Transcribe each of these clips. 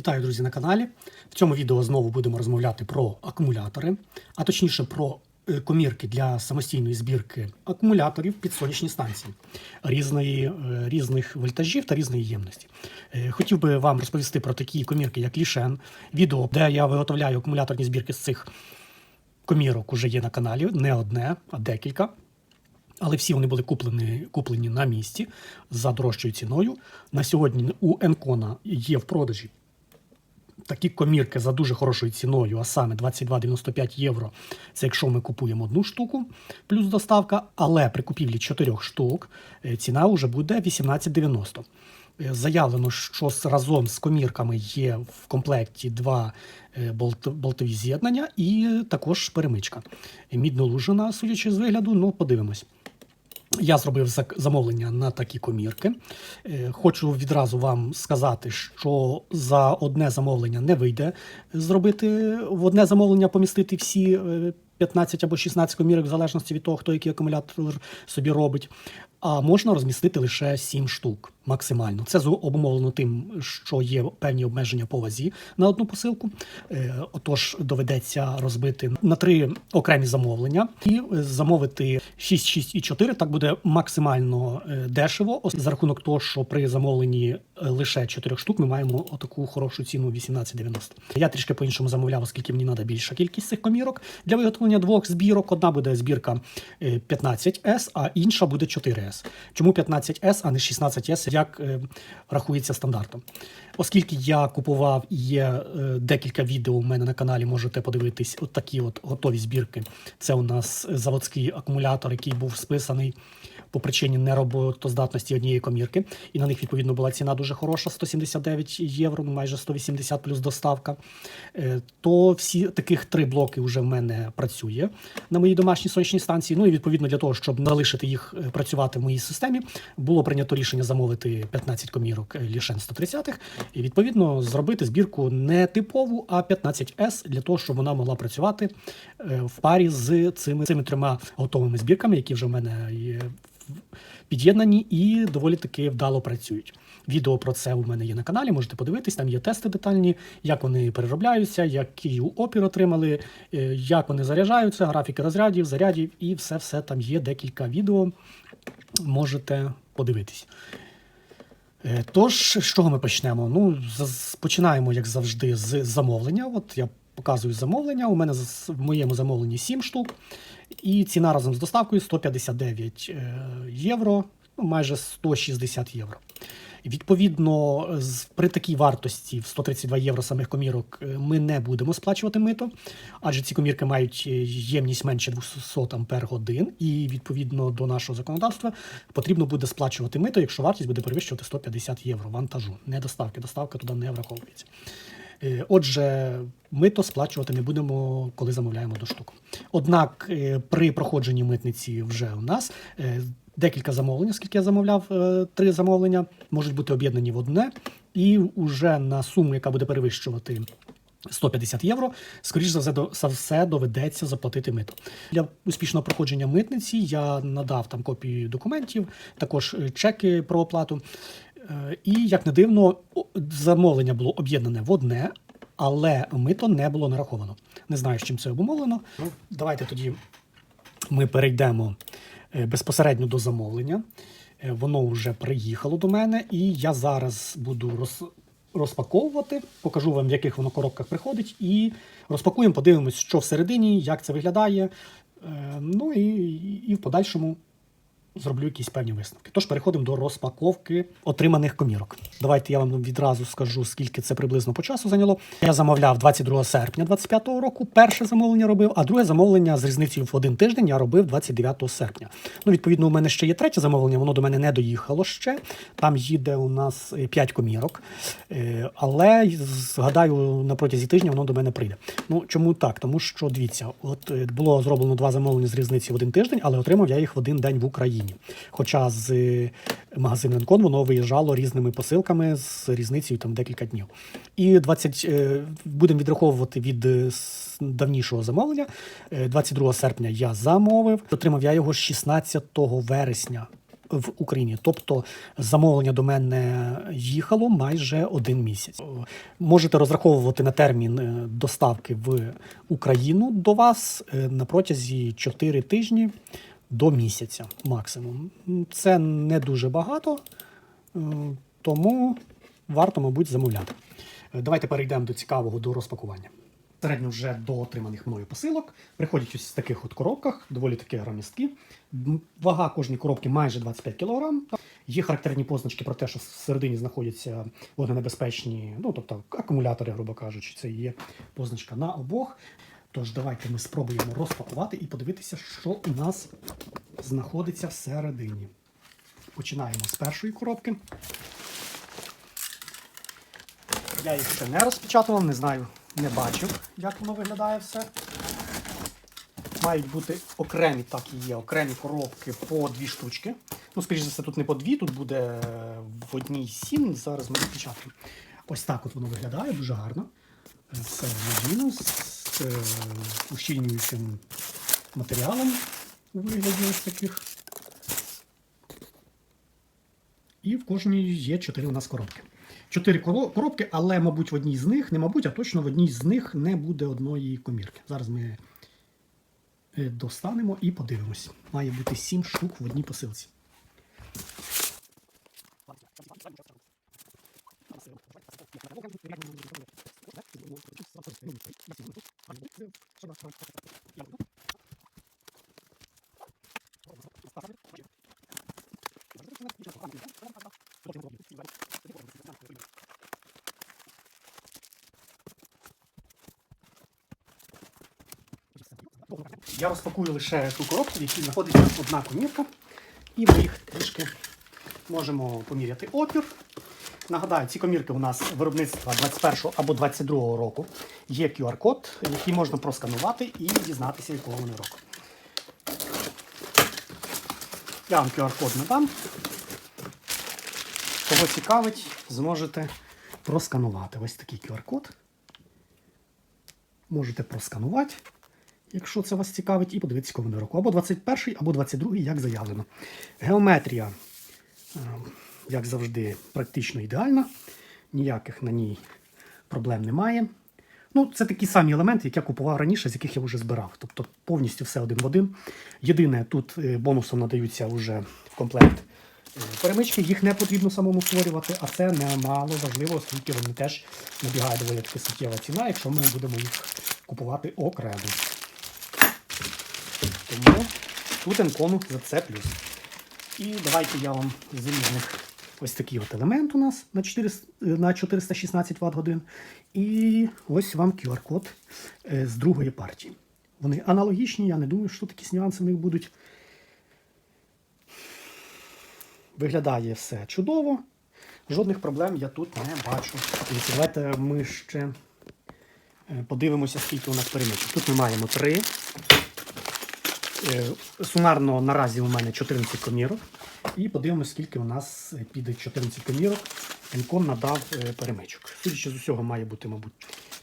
Вітаю, друзі, на каналі. В цьому відео знову будемо розмовляти про акумулятори, а точніше про е, комірки для самостійної збірки акумуляторів під сонячні станції різної, е, різних вольтажів та різної ємності. Е, Хотів би вам розповісти про такі комірки, як Лішен, відео, де я виготовляю акумуляторні збірки з цих комірок, уже є на каналі, не одне, а декілька. Але всі вони були куплені, куплені на місці за дорожчою ціною. На сьогодні у Енкона є в продажі такі комірки за дуже хорошою ціною, а саме 22,95 євро. Це якщо ми купуємо одну штуку плюс доставка, але при купівлі 4 штук е, ціна вже буде 18,90. Е, Заявлено, що разом з комірками є в комплекті два е, болт, болтові з'єднання і також перемичка. Мідно лужина, судячи з вигляду, ну подивимось. Я зробив замовлення на такі комірки. Е, Хочу відразу вам сказати, що за одне замовлення не вийде зробити в одне замовлення помістити всі е, 15 або 16 комірок, в залежності від того, хто який акумулятор собі робить. А можна розмістити лише 7 штук максимально. Це обумовлено тим, що є певні обмеження по вазі на одну посилку. Е, Отож, доведеться розбити на три окремі замовлення і е, замовити 6, 6 і 4. Так буде максимально е, дешево, за рахунок того, що при замовленні лише 4 штук ми маємо отаку хорошу ціну 18,90. Я трішки по-іншому замовляв, оскільки мені треба більша кількість цих комірок для виготовлення двох збірок. Одна буде збірка е, 15S, а інша буде 4S. Чому 15S, а не 16S, як е, рахується стандартом? Оскільки я купував і є е, декілька відео у мене на каналі, можете подивитись от такі от готові збірки. Це у нас заводський акумулятор, який був списаний по причині нероботоздатності однієї комірки. І на них, відповідно, була ціна дуже хороша 179 євро, ну майже 180 плюс доставка. Е, То всі таких три блоки вже в мене працює на моїй домашній сонячній станції. Ну і відповідно для того, щоб залишити їх працювати в моїй системі, було прийнято рішення замовити 15 комірок е, Лішен 130-х і відповідно зробити збірку не типову, а 15S для того, щоб вона могла працювати е, в парі з цими, цими трьома готовими збірками, які вже в мене є під'єднані і доволі таки вдало працюють. Відео про це у мене є на каналі, можете подивитись, там є тести детальні, як вони переробляються, який опір отримали, е, як вони заряджаються, графіки розрядів, зарядів і все-все там є декілька відео. Можете подивитись. Е, Тож, з чого ми почнемо? Ну, починаємо, як завжди, з замовлення. От я показую замовлення. У мене в моєму замовленні 7 штук. І ціна разом з доставкою 159 е, євро, ну, майже 160 євро. Відповідно, при такій вартості в 132 євро самих комірок е, ми не будемо сплачувати мито, адже ці комірки мають е, ємність менше 200 ампер годин, і відповідно до нашого законодавства потрібно буде сплачувати мито, якщо вартість буде перевищувати 150 євро вантажу, не доставки. Доставка туди не враховується. Е, Отже, ми то сплачувати не будемо, коли замовляємо до штуку. Однак при проходженні митниці вже у нас декілька замовлень, оскільки я замовляв е, три замовлення, можуть бути об'єднані в одне, і вже на суму, яка буде перевищувати 150 євро, скоріш за все, за все доведеться заплатити мито. Для успішного проходження митниці я надав там копії документів, також е, чеки про оплату. Е, І як не дивно, замовлення було об'єднане в одне, але мито не було нараховано. Не знаю, з чим це обумовлено. Ну, давайте тоді ми перейдемо безпосередньо до замовлення. Е, Воно вже приїхало до мене, і я зараз буду роз, розпаковувати, покажу вам, в яких воно коробках приходить, і розпакуємо, подивимось, що всередині, як це виглядає. Е, Ну і, і в подальшому зроблю якісь певні висновки. Тож переходимо до розпаковки отриманих комірок. Давайте я вам відразу скажу, скільки це приблизно по часу зайняло. Я замовляв 22 серпня 2025 року. Перше замовлення робив, а друге замовлення з різницею в один тиждень я робив 29 серпня. Ну, відповідно, у мене ще є третє замовлення, воно до мене не доїхало ще. Там їде у нас 5 комірок. Е, Але згадаю, на протязі тижня воно до мене прийде. Ну чому так? Тому що дивіться, от е, було зроблено два замовлення з різницею в один тиждень, але отримав я їх в один день в Україні. Хоча з е, магазину Енкон воно виїжджало різними посилками з різницею там декілька днів. І 20, е, будемо відраховувати від е, давнішого замовлення. Е, 22 серпня я замовив. Отримав я його 16 вересня в Україні. Тобто замовлення до мене їхало майже один місяць. Можете розраховувати на термін доставки в Україну до вас на протязі 4 тижні до місяця максимум. Це не дуже багато, е, тому варто, мабуть, замовляти. Е, Давайте перейдемо до цікавого до розпакування. Середньо вже до отриманих мною посилок. Приходять ось в таких от коробках, доволі таки громісткі. Вага кожної коробки майже 25 кг. Є характерні позначки про те, що всередині знаходяться вогненебезпечні, ну тобто акумулятори, грубо кажучи, це є позначка на обох. Тож давайте ми спробуємо розпакувати і подивитися, що у нас знаходиться всередині. Починаємо з першої коробки. Я їх ще не розпечатував, не знаю, не бачив, як воно виглядає все. Мають бути окремі, так і є, окремі коробки по дві штучки. Ну, скоріш за все, тут не по дві, тут буде в одній сім. Зараз ми розпечатаємо. Ось так от воно виглядає, дуже гарно. Все надійно, е, ущільнюючим матеріалом у вигляді ось таких. І в кожній є чотири у нас коробки. Чотири коробки, але, мабуть, в одній з них, не мабуть, а точно в одній з них не буде одної комірки. Зараз ми е, достанемо і подивимось. Має бути сім штук в одній посилці. Я розпакую лише ту коробку, в якій знаходиться одна комірка, і ми їх трішки можемо поміряти опір. Нагадаю, ці комірки у нас виробництва 21 або 22 року. Є QR-код, який можна просканувати і дізнатися, якого вони року. Я вам QR-код надам. Кого цікавить, зможете просканувати. Ось такий QR-код. Можете просканувати, якщо це вас цікавить, і подивитися, кого вони року. Або 21, або 22, як заявлено. Геометрія, е, як завжди, практично ідеальна. Ніяких на ній проблем немає. Ну, це такі самі елементи, які я купував раніше, з яких я вже збирав. Тобто повністю все один в один. Єдине, тут е, бонусом надаються вже в комплект е, перемички, їх не потрібно самому створювати, а це немало важливо, оскільки вони теж набігає доволі таки суттєва ціна, якщо ми будемо їх купувати окремо. Тому тут енкону за це плюс. І давайте я вам замірних ось такий от елемент у нас на 400, на 416 Вт годин. І ось вам QR-код е, з другої партії. Вони аналогічні, я не думаю, що якісь нюанси в них будуть. Виглядає все чудово. Жодних проблем я тут не бачу. Дивіться, Давайте ми ще е, подивимося, скільки у нас перемичок. Тут ми маємо три. Е, Сумарно наразі у мене 14 комірок. І подивимося, скільки у нас е, піде 14 комірок. Енком надав е, перемичок. Судячи з усього, має бути, мабуть,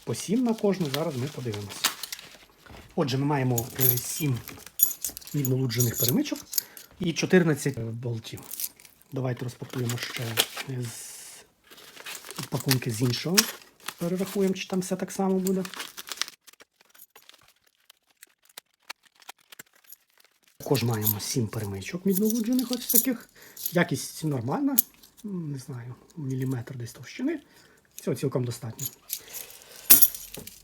по 7 на кожну. Зараз ми подивимося. Отже, ми маємо 7 віднолуджених перемичок і 14 болтів. Давайте розпакуємо ще з пакунки з іншого. Перерахуємо, чи там все так само буде. Також маємо 7 перемичок віднолуджених ось таких. Якість нормальна, не знаю, міліметр десь товщини. Цього цілком достатньо.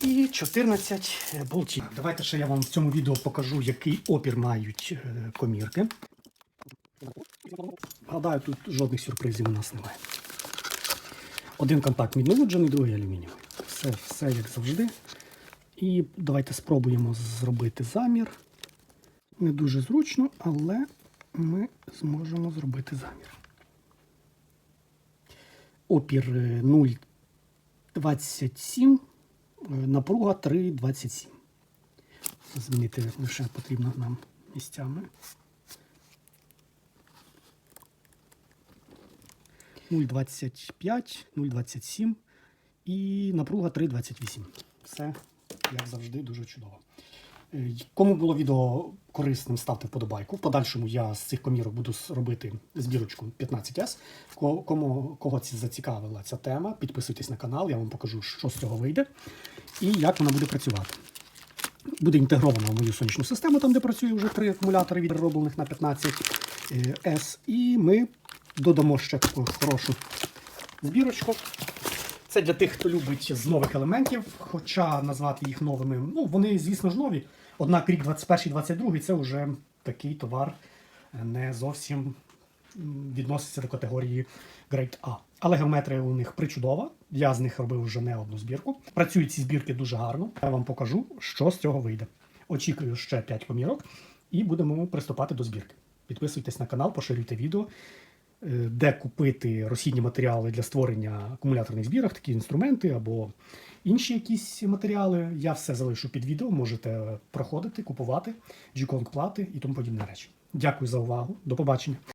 І 14 болтів. Давайте ще я вам в цьому відео покажу, який опір мають е, комірки. Гадаю, тут жодних сюрпризів у нас немає. Один контакт віднолуджений, другий алюмінієвий. Все, все як завжди. І давайте спробуємо зробити замір. Не дуже зручно, але ми зможемо зробити замір. Опір е, 0,27, е, напруга 3,27. Змінити лише потрібно нам місцями. 0,25, 0,27 і напруга 3,28. Все, як завжди, дуже чудово. Е, Кому було відео корисним, ставте вподобайку. В подальшому я з цих комірок буду робити збірочку 15S. Ко- Кому кого ці зацікавила ця тема, підписуйтесь на канал, я вам покажу, що з цього вийде і як вона буде працювати. Буде інтегрована в мою сонячну систему, там де працює вже три акумулятори відроблених на 15S. І ми додамо ще таку хорошу збірочку. Це для тих, хто любить з нових елементів, хоча назвати їх новими, ну вони, звісно ж, нові. Однак рік 21-22 це вже такий товар е, не зовсім відноситься до категорії Grade A. Але геометрія у них причудова. Я з них робив вже не одну збірку. Працюють ці збірки дуже гарно. Я вам покажу, що з цього вийде. Очікую ще 5 комірок і будемо приступати до збірки. Підписуйтесь на канал, поширюйте відео де купити розхідні матеріали для створення акумуляторних збірок, такі інструменти або інші якісь матеріали. Я все залишу під відео, можете проходити, купувати, G-Kong плати і тому подібні речі. Дякую за увагу. До побачення.